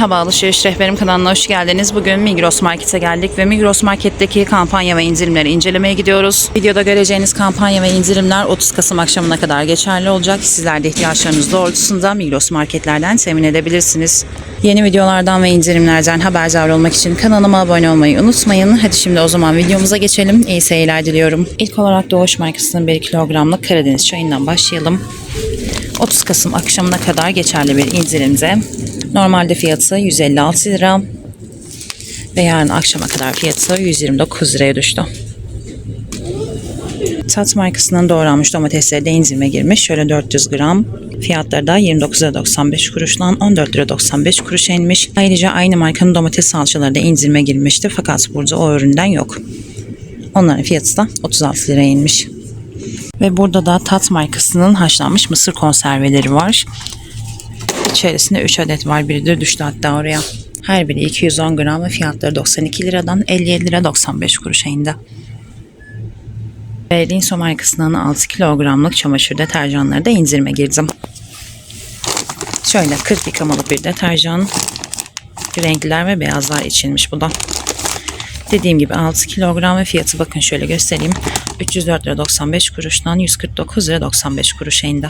Merhaba Alışveriş Rehberim kanalına hoş geldiniz. Bugün Migros Market'e geldik ve Migros Market'teki kampanya ve indirimleri incelemeye gidiyoruz. Videoda göreceğiniz kampanya ve indirimler 30 Kasım akşamına kadar geçerli olacak. Sizler de ihtiyaçlarınız doğrultusunda Migros Marketlerden temin edebilirsiniz. Yeni videolardan ve indirimlerden haberdar olmak için kanalıma abone olmayı unutmayın. Hadi şimdi o zaman videomuza geçelim. İyi seyirler diliyorum. İlk olarak Doğuş markasının 1 kilogramlık Karadeniz çayından başlayalım. 30 Kasım akşamına kadar geçerli bir indirimde. Normalde fiyatı 156 lira ve yarın akşama kadar fiyatı 129 liraya düştü. Tat markasının doğranmış domatesleri de indirime girmiş. Şöyle 400 gram. Fiyatları da 29 lira 95 kuruştan 14 lira 95 kuruşa inmiş. Ayrıca aynı markanın domates salçaları da indirime girmişti. Fakat burada o üründen yok. Onların fiyatı da 36 liraya inmiş. Ve burada da Tat markasının haşlanmış mısır konserveleri var. İçerisinde 3 adet var. Biri de düştü hatta oraya. Her biri 210 gram ve fiyatları 92 liradan 57 lira 95 kuruşa indi. Ve Linso markasının 6 kilogramlık çamaşır deterjanları da indirime girdim. Şöyle 40 yıkamalık bir deterjan. Renkler ve beyazlar içilmiş bu da. Dediğim gibi 6 kilogram ve fiyatı bakın şöyle göstereyim. 304 lira 95 kuruştan 149 lira 95 kuruşa indi.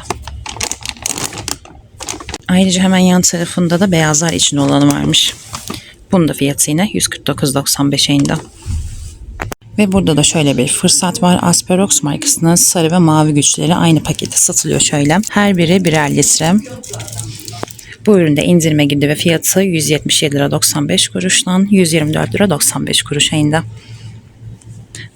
Ayrıca hemen yan tarafında da beyazlar için olanı varmış. Bunun da fiyatı yine 149.95'e indi. Ve burada da şöyle bir fırsat var. Asperox markasının sarı ve mavi güçleri aynı pakette satılıyor şöyle. Her biri birer litre. Bu üründe indirime girdi ve fiyatı 177 lira 95 kuruştan 124 lira 95 kuruşa indi.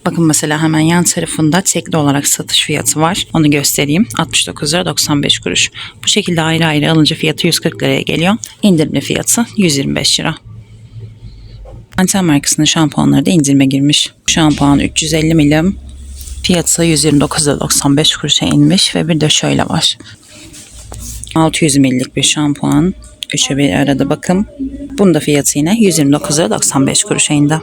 Bakın mesela hemen yan tarafında tekli olarak satış fiyatı var. Onu göstereyim. 69 lira 95 kuruş. Bu şekilde ayrı ayrı alınca fiyatı 140 liraya geliyor. İndirimli fiyatı 125 lira. Anten markasının şampuanları da indirime girmiş. Şampuan 350 milim. Fiyatı 129 lira 95 kuruşa inmiş ve bir de şöyle var. 600 millik bir şampuan. Üçe bir arada bakım. Bunun da fiyatı yine 129 lira 95 kuruşa indi.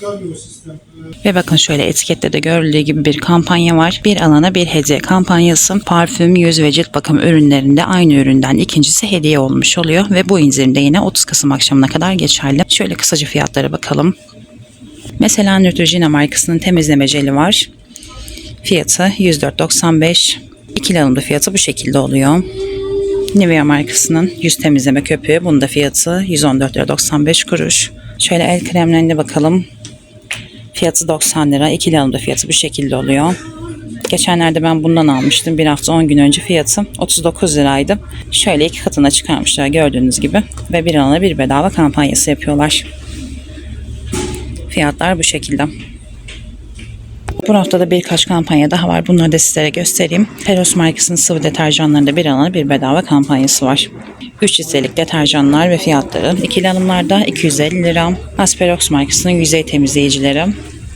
Görmüyor sistem. Ve bakın şöyle etikette de görüldüğü gibi bir kampanya var. Bir alana bir hediye kampanyası. Parfüm, yüz ve cilt bakım ürünlerinde aynı üründen ikincisi hediye olmuş oluyor. Ve bu indirimde yine 30 Kasım akşamına kadar geçerli. Şöyle kısaca fiyatlara bakalım. Mesela Neutrogena markasının temizleme jeli var. Fiyatı 104.95. İkili alımda fiyatı bu şekilde oluyor. Nivea markasının yüz temizleme köpüğü. Bunun da fiyatı 114 lira 95 kuruş. Şöyle el kremlerine bakalım. Fiyatı 90 lira. İkili alımda fiyatı bu şekilde oluyor. Geçenlerde ben bundan almıştım. Bir hafta 10 gün önce fiyatı 39 liraydı. Şöyle iki katına çıkarmışlar gördüğünüz gibi. Ve bir alana bir bedava kampanyası yapıyorlar. Fiyatlar bu şekilde. Bu hafta da birkaç kampanya daha var. Bunları da sizlere göstereyim. Peros markasının sıvı deterjanlarında bir alana bir bedava kampanyası var. 3 litrelik deterjanlar ve fiyatları ikili alımlarda 250 lira. Asperox markasının yüzey temizleyicileri.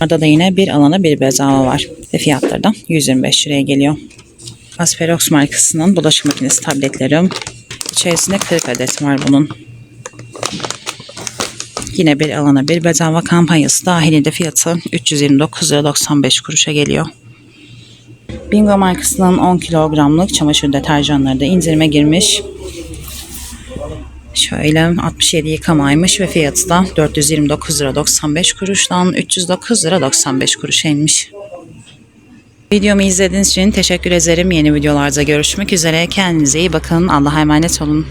Burada da yine bir alana bir bedava var. Ve fiyatları da 125 liraya geliyor. Asperox markasının bulaşık makinesi tabletleri. İçerisinde 40 adet var bunun. Yine bir alana bir bedava kampanyası dahilinde fiyatı 329 lira 95 kuruşa geliyor. Bingo markasının 10 kilogramlık çamaşır deterjanları da indirime girmiş. Şöyle 67 yıkamaymış ve fiyatı da 429 lira 95 kuruştan 309 lira 95 kuruşa inmiş. Videomu izlediğiniz için teşekkür ederim. Yeni videolarda görüşmek üzere. Kendinize iyi bakın. Allah'a emanet olun.